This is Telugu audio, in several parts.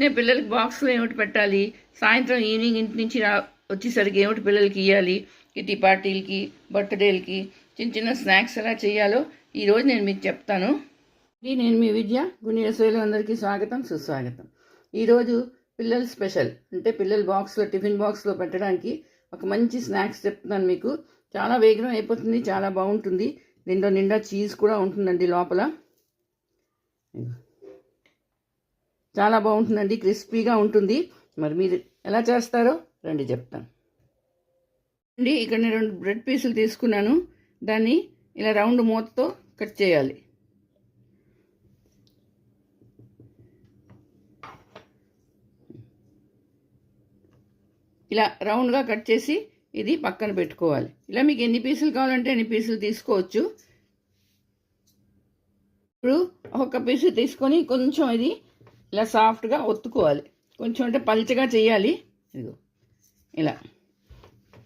నేను పిల్లలకి బాక్స్లో ఏమిటి పెట్టాలి? సాయంత్రం ఈవినింగ్ ఇంటి నుంచి రా వచ్చేసరికి ఏమిటి పిల్లలకి ఇవ్వాలి కిటీ పార్టీలకి బర్త్డేలకి చిన్న చిన్న స్నాక్స్ ఎలా చేయాలో ఈరోజు నేను మీకు చెప్తాను. ఇది నేను మీ విద్య గుని రసోయిలో అందరికీ స్వాగతం సుస్వాగతం. ఈరోజు పిల్లల స్పెషల్. అంటే పిల్లల బాక్స్లో టిఫిన్ బాక్స్లో పెట్టడానికి ఒక మంచి స్నాక్స్ చెప్తున్నాను మీకు. చాలా వేగం అయిపోతుంది చాలా బాగుంటుంది. దీంట్లో నిండా చీజ్ కూడా ఉంటుందండి లోపల. చాలా బాగుంటుందండి క్రిస్పీగా ఉంటుంది. మరి మీరు ఎలా చేస్తారో రండి చెప్తాను. అండి ఇక్కడ నేను రెండు బ్రెడ్ పీసులు తీసుకున్నాను. దాన్ని ఇలా రౌండ్ మూతతో కట్ చేయాలి. ఇలా రౌండ్గా కట్ చేసి ఇది పక్కన పెట్టుకోవాలి. ఇలా మీకు ఎన్ని పీసులు కావాలంటే ఎన్ని పీసులు తీసుకోవచ్చు. ఇప్పుడు ఒక్క పీసు తీసుకొని కొంచెం ఇది ఇలా సాఫ్ట్గా ఒత్తుకోవాలి. కొంచెం అంటే పల్చగా చేయాలి. ఇదిగో ఇలా.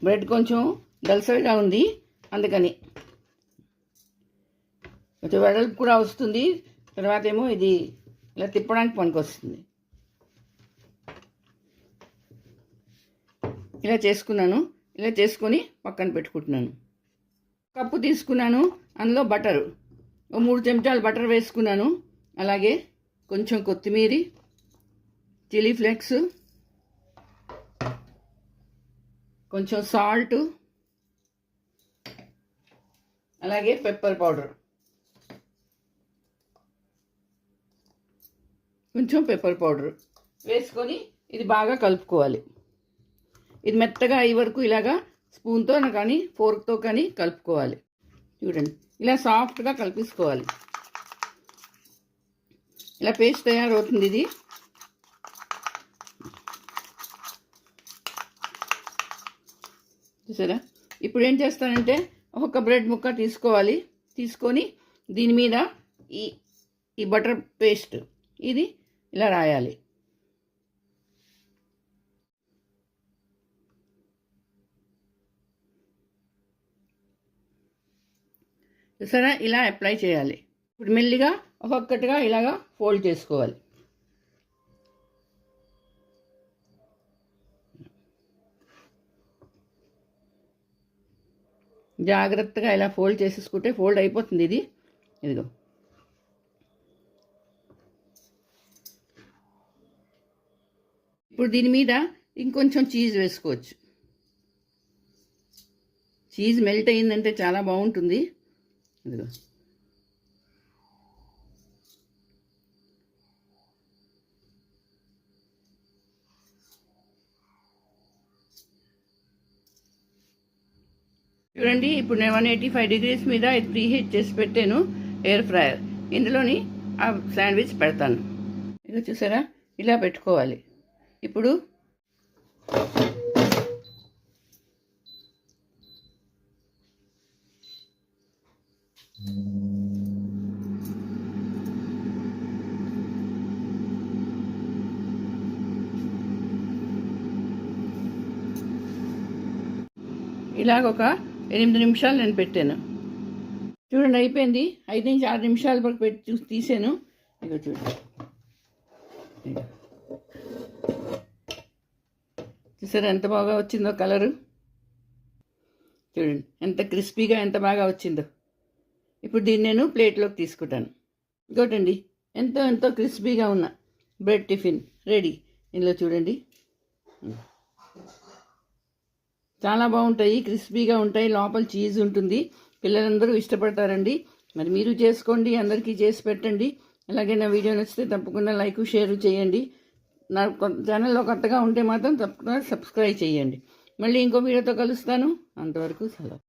బ్రెడ్ కొంచెం దలసరిగా ఉంది. అందుకని. కొంచెం వెడల్పు కూడా వస్తుంది. తర్వాత ఏమో ఇది ఇలా తిప్పడానికి పనికి వస్తుంది ఇలా చేసుకున్నాను. ఇలా చేసుకొని పక్కన పెట్టుకుంటున్నాను. కప్పు తీసుకున్నాను. అందులో బటరు. ఓ మూడు చెంచాలు బటర్ వేసుకున్నాను. అలాగే కొంచెం కొత్తిమీర చిల్లీ ఫ్లెక్స్ కొంచెం సాల్ట్ అలాగే పెప్పర్ పౌడర్. కొంచెం పెప్పర్ పౌడర్ వేసుకొని ఇది బాగా కలుపుకోవాలి. ఇది మెత్తగా అయ్యే వరకు ఇలాగా స్పూన్తో కానీ ఫోర్క్తో కానీ కలుపుకోవాలి. చూడండి ఇలా సాఫ్ట్గా కలిపించుకోవాలి ఇలా పేస్ట్ తయారవుతుంది ఇది. చూసారా? ఇప్పుడు ఏం చేస్తానంటే ఒక బ్రెడ్ ముక్క తీసుకోవాలి. తీసుకొని దీని మీద ఈ ఈ బటర్ పేస్ట్ ఇది ఇలా రాయాలి. చూసారా? ఇలా అప్లై చేయాలి. ఇప్పుడు మెల్లిగా ఒక్కొక్కటిగా ఇలాగా ఫోల్డ్ చేసుకోవాలి. జాగ్రత్తగా ఇలా ఫోల్డ్ చేసేసుకుంటే ఫోల్డ్ అయిపోతుంది ఇది. ఇదిగో. ఇప్పుడు దీని మీద ఇంకొంచెం చీజ్ వేసుకోవచ్చు. చీజ్ మెల్ట్ అయిందంటే చాలా బాగుంటుంది. ఇదిగో. చూడండి ఇప్పుడు నేను వన్ ఎయిటీ ఫైవ్ డిగ్రీస్ మీద ఇది ప్రీ హీట్ చేసి పెట్టాను ఎయిర్ ఫ్రైయర్. ఇందులోని ఆ శాండ్విచ్ పెడతాను. ఇక చూసారా? ఇలా పెట్టుకోవాలి. ఇప్పుడు ఇలాగ ఒక ఎనిమిది నిమిషాలు నేను పెట్టాను. చూడండి అయిపోయింది. ఐదు నుంచి ఆరు నిమిషాల వరకు పెట్టి చూసి తీసాను. ఇక చూడండి చూసారు ఎంత బాగా వచ్చిందో కలరు? చూడండి ఎంత క్రిస్పీగా ఎంత బాగా వచ్చిందో. ఇప్పుడు దీన్ని నేను ప్లేట్లోకి తీసుకుంటాను. ఇంకోటండి ఎంతో ఎంతో క్రిస్పీగా ఉన్న బ్రెడ్ టిఫిన్ రెడీ. ఇందులో చూడండి. చాలా బాగుంటాయి క్రిస్పీగా ఉంటాయి లోపల చీజ్ ఉంటుంది. పిల్లలందరూ ఇష్టపడతారండి. మరి మీరు చేసుకోండి అందరికీ చేసి పెట్టండి. అలాగే నా వీడియో నచ్చితే తప్పకుండా లైక్ షేర్ చేయండి. నా ఛానల్లో కొత్తగా ఉంటే మాత్రం తప్పకుండా సబ్స్క్రైబ్ చేయండి. మళ్ళీ ఇంకో వీడియోతో కలుస్తాను. అంతవరకు సెలవు.